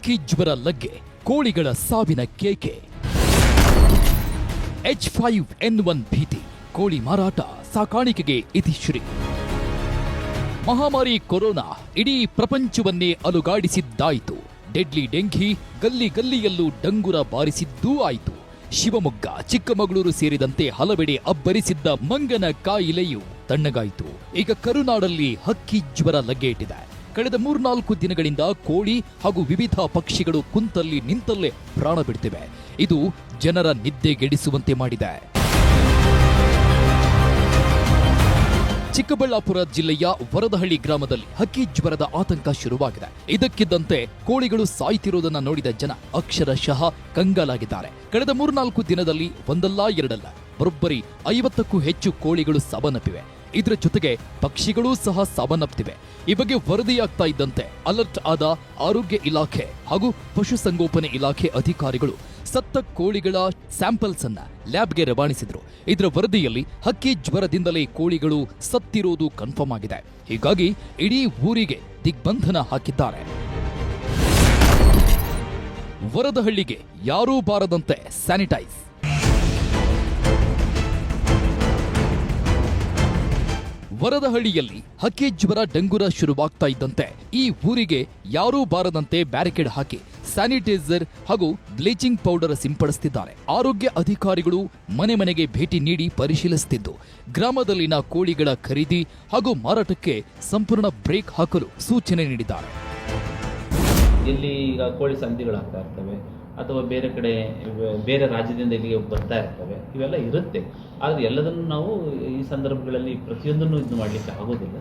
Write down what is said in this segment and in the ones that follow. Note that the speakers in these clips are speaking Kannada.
ಜ್ವರ ಲಗ್ಗೆ, ಕೋಳಿಗಳ ಸಾವಿನ ಕೇಕೆ. ಎಚ್ ಫೈವ್ ಎನ್ ಒನ್ ಭೀತಿ, ಕೋಳಿ ಮಾರಾಟ ಸಾಕಾಣಿಕೆಗೆ ಇತಿಶ್ರೀ ಮಹಾಮಾರಿ ಕೊರೋನಾ, ಇಡೀ ಪ್ರಪಂಚವನ್ನೇ ಅಲುಗಾಡಿಸಿದ್ದಾಯಿತು. ಡೆಡ್ಲಿ ಡೆಂಘಿ, ಗಲ್ಲಿ ಗಲ್ಲಿಯಲ್ಲೂ ಡಂಗುರ ಬಾರಿಸಿದ್ದೂ ಆಯಿತು. ಶಿವಮೊಗ್ಗ, ಚಿಕ್ಕಮಗಳೂರು ಸೇರಿದಂತೆ ಹಲವೆಡೆ ಅಬ್ಬರಿಸಿದ್ದ ಮಂಗನ ಕಾಯಿಲೆಯು ತಣ್ಣಗಾಯಿತು. ಈಗ ಕರುನಾಡಲ್ಲಿ ಹಕ್ಕಿ ಜ್ವರ ಲಗ್ಗೆಯಿಟ್ಟಿದೆ ಕಳೆದ ಮೂರ್ನಾಲ್ಕು ದಿನಗಳಿಂದ ಕೋಳಿ ಹಾಗೂ ವಿವಿಧ ಪಕ್ಷಿಗಳು ಕುಂತಲ್ಲಿ ನಿಂತಲ್ಲೇ ಪ್ರಾಣ ಬಿಡ್ತಿವೆ. ಇದು ಜನರ ನಿದ್ದೆಗೆಡಿಸುವಂತೆ ಮಾಡಿದೆ. ಚಿಕ್ಕಬಳ್ಳಾಪುರ ಜಿಲ್ಲೆಯ ವರದಹಳ್ಳಿ ಗ್ರಾಮದಲ್ಲಿ ಹಕ್ಕಿ ಜ್ವರದ ಆತಂಕ ಶುರುವಾಗಿದೆ. ಇದಕ್ಕಿದ್ದಂತೆ ಕೋಳಿಗಳು ಸಾಯ್ತಿರುವುದನ್ನು ನೋಡಿದ ಜನ ಅಕ್ಷರಶಃ ಕಂಗಾಲಾಗಿದ್ದಾರೆ. ಕಳೆದ ಮೂರ್ನಾಲ್ಕು ದಿನದಲ್ಲಿ ಒಂದಲ್ಲ ಎರಡಲ್ಲ, ಬರೋಬ್ಬರಿ ಐವತ್ತಕ್ಕೂ ಹೆಚ್ಚು ಕೋಳಿಗಳು ಸಾವನ್ನಪ್ಪಿವೆ. ಇದರ ಜೊತೆಗೆ ಪಕ್ಷಿಗಳೂ ಸಹ ಸಾವನ್ನಪ್ಪಿವೆ ಈ ಬಗ್ಗೆ ವರದಿಯಾಗ್ತಾ ಇದ್ದಂತೆ ಅಲರ್ಟ್ ಆದ ಆರೋಗ್ಯ ಇಲಾಖೆ ಹಾಗೂ ಪಶುಸಂಗೋಪನೆ ಇಲಾಖೆ ಅಧಿಕಾರಿಗಳು ಸತ್ತ ಕೋಳಿಗಳ ಸ್ಯಾಂಪಲ್ಸ್ ಅನ್ನ ಲ್ಯಾಬ್ಗೆ ರವಾನಿಸಿದ್ರು. ಇದರ ವರದಿಯಲ್ಲಿ ಹಕ್ಕಿ ಜ್ವರದಿಂದಲೇ ಕೋಳಿಗಳು ಸತ್ತಿರೋದು ಕನ್ಫರ್ಮ್ ಆಗಿದೆ. ಹೀಗಾಗಿ ಇಡೀ ಊರಿಗೆ ದಿಗ್ಬಂಧನ ಹಾಕಿದ್ದಾರೆ. ವರದಹಳ್ಳಿಗೆ ಯಾರೂ ಬಾರದಂತೆ ಸ್ಯಾನಿಟೈಸ್ ವರದಹಳ್ಳಿಯಲ್ಲಿ ಹಕ್ಕಿ ಜ್ವರ ಡಂಗುರ ಶುರುವಾಗ್ತಾ ಇದ್ದಂತೆ. ಈ ಊರಿಗೆ ಯಾರೂ ಬಾರದಂತೆ ಬ್ಯಾರಿಕೇಡ್ ಹಾಕಿ ಸ್ಯಾನಿಟೈಸರ್ ಹಾಗೂ ಬ್ಲೀಚಿಂಗ್ ಪೌಡರ್ ಸಿಂಪಡಿಸುತ್ತಿದ್ದಾರೆ ಆರೋಗ್ಯ ಅಧಿಕಾರಿಗಳು ಮನೆ ಮನೆಗೆ ಭೇಟಿ ನೀಡಿ ಪರಿಶೀಲಿಸುತ್ತಿದ್ದು ಗ್ರಾಮದಲ್ಲಿನ ಕೋಳಿಗಳ ಖರೀದಿ ಹಾಗೂ ಮಾರಾಟಕ್ಕೆ ಸಂಪೂರ್ಣ ಬ್ರೇಕ್ ಹಾಕಲು ಸೂಚನೆ ನೀಡಿದ್ದಾರೆ. ಇಲ್ಲಿ ಈಗ ಕೋಳಿ ಸಂಧಿಗಳಾಗ್ತಾ ಇರ್ತವೆ. ಅಥವಾ ಬೇರೆ ಕಡೆ, ಬೇರೆ ರಾಜ್ಯದಿಂದ ಇಲ್ಲಿಗೆ ಬರ್ತಾ ಇರ್ತವೆ, ಇವೆಲ್ಲ ಇರುತ್ತೆ. ಆದರೆ ಎಲ್ಲದನ್ನು ನಾವು ಈ ಸಂದರ್ಭಗಳಲ್ಲಿ ಪ್ರತಿಯೊಂದನ್ನು ಇದು ಮಾಡಲಿಕ್ಕೆ ಆಗೋದಿಲ್ಲ.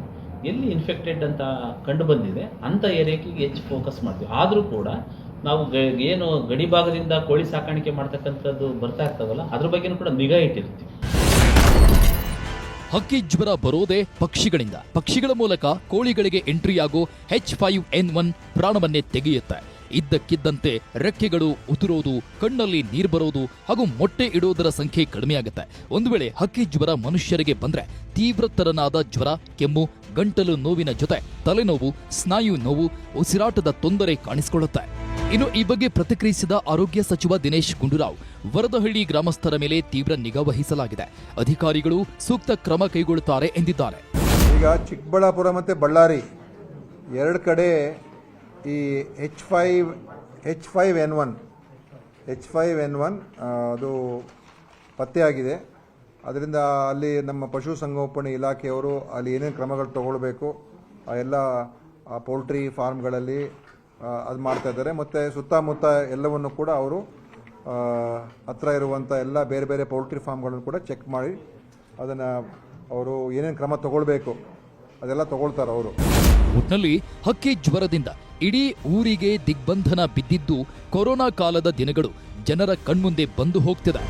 ಎಲ್ಲಿ ಇನ್ಫೆಕ್ಟೆಡ್ ಅಂತ ಕಂಡು ಬಂದಿದೆ ಅಂಥ ಏರಿಯಾಕ್ಕೆ ಹೆಚ್ಚು ಫೋಕಸ್ ಮಾಡ್ತೀವಿ. ಆದರೂ ಕೂಡ ನಾವು ಏನು ಗಡಿ ಭಾಗದಿಂದ ಕೋಳಿ ಸಾಕಾಣಿಕೆ ಮಾಡ್ತಕ್ಕಂಥದ್ದು ಬರ್ತಾ ಇರ್ತಾವಲ್ಲ, ಅದ್ರ ಬಗ್ಗೆನೂ ಕೂಡ ನಿಗಾ ಇಟ್ಟಿರ್ತೀವಿ. ಹಕ್ಕಿ ಜ್ವರ ಬರೋದೇ ಪಕ್ಷಿಗಳಿಂದ. ಪಕ್ಷಿಗಳ ಮೂಲಕ ಕೋಳಿಗಳಿಗೆ ಎಂಟ್ರಿಯಾಗೋ ಹೆಚ್ ಫೈವ್ ಎನ್ ಒನ್ ಪ್ರಾಣವನ್ನೇ ತೆಗೆಯುತ್ತೆ. ಇದ್ದಕ್ಕಿದ್ದಂತೆ ರೆಕ್ಕೆಗಳು ಉದುರೋದು, ಕಣ್ಣಲ್ಲಿ ನೀರು ಬರೋದು ಹಾಗೂ ಮೊಟ್ಟೆ ಇಡೋದರ ಸಂಖ್ಯೆ ಕಡಿಮೆಯಾಗುತ್ತೆ. ಒಂದು ವೇಳೆ ಹಕ್ಕಿ ಜ್ವರ ಮನುಷ್ಯರಿಗೆ ಬಂದ್ರೆ ತೀವ್ರತರನಾದ ಜ್ವರ, ಕೆಮ್ಮು, ಗಂಟಲು ನೋವಿನ ಜೊತೆ ತಲೆನೋವು, ಸ್ನಾಯು ನೋವು, ಉಸಿರಾಟದ ತೊಂದರೆ ಕಾಣಿಸಿಕೊಳ್ಳುತ್ತೆ. ಇನ್ನು ಈ ಬಗ್ಗೆ ಪ್ರತಿಕ್ರಿಯಿಸಿದ ಆರೋಗ್ಯ ಸಚಿವ ದಿನೇಶ್ ಗುಂಡೂರಾವ್, ವರದಹಳ್ಳಿ ಗ್ರಾಮಸ್ಥರ ಮೇಲೆ ತೀವ್ರ ನಿಗಾ ವಹಿಸಲಾಗಿದೆ. ಅಧಿಕಾರಿಗಳು ಸೂಕ್ತ ಕ್ರಮ ಕೈಗೊಳ್ಳುತ್ತಾರೆ ಎಂದಿದ್ದಾರೆ. ಈಗ ಚಿಕ್ಕಬಳ್ಳಾಪುರ ಮತ್ತು ಬಳ್ಳಾರಿ, ಎರಡು ಕಡೆ ಈ H five H five N one H five N one ಅದು ಪತ್ತೆಯಾಗಿದೆ. ಅದರಿಂದ ಅಲ್ಲಿ ನಮ್ಮ ಪಶುಸಂಗೋಪನೆ ಇಲಾಖೆಯವರು ಅಲ್ಲಿ ಏನೇನು ಕ್ರಮಗಳು ತಗೊಳ್ಬೇಕು, ಆ ಎಲ್ಲ ಪೋಲ್ಟ್ರಿ ಫಾರ್ಮ್ಗಳಲ್ಲಿ ಅದು ಮಾಡ್ತಾ ಇದ್ದಾರೆ. ಮತ್ತು ಸುತ್ತಮುತ್ತ ಎಲ್ಲವನ್ನು ಕೂಡ ಅವರು ಹತ್ರ ಇರುವಂಥ ಎಲ್ಲ ಬೇರೆ ಬೇರೆ ಪೌಲ್ಟ್ರಿ ಫಾರ್ಮ್ಗಳನ್ನು ಕೂಡ ಚೆಕ್ ಮಾಡಿ ಅದನ್ನು ಅವರು ಏನೇನು ಕ್ರಮ ತಗೊಳ್ಬೇಕು, ಅದೆಲ್ಲ ತಗೊಳ್ತಾರೆ ಅವರು. ಒಟ್ಟಿನಲ್ಲಿ ಹಕ್ಕಿ ಜ್ವರದಿಂದ ಇಡೀ ಊರಿಗೆ ದಿಗ್ಬಂಧನ ಬಿದ್ದಿದ್ದು ಕೊರೋನಾ ಕಾಲದ ದಿನಗಳು ಜನರ ಕಣ್ಮುಂದೆ ಬಂದು ಹೋಗ್ತಿದೆ.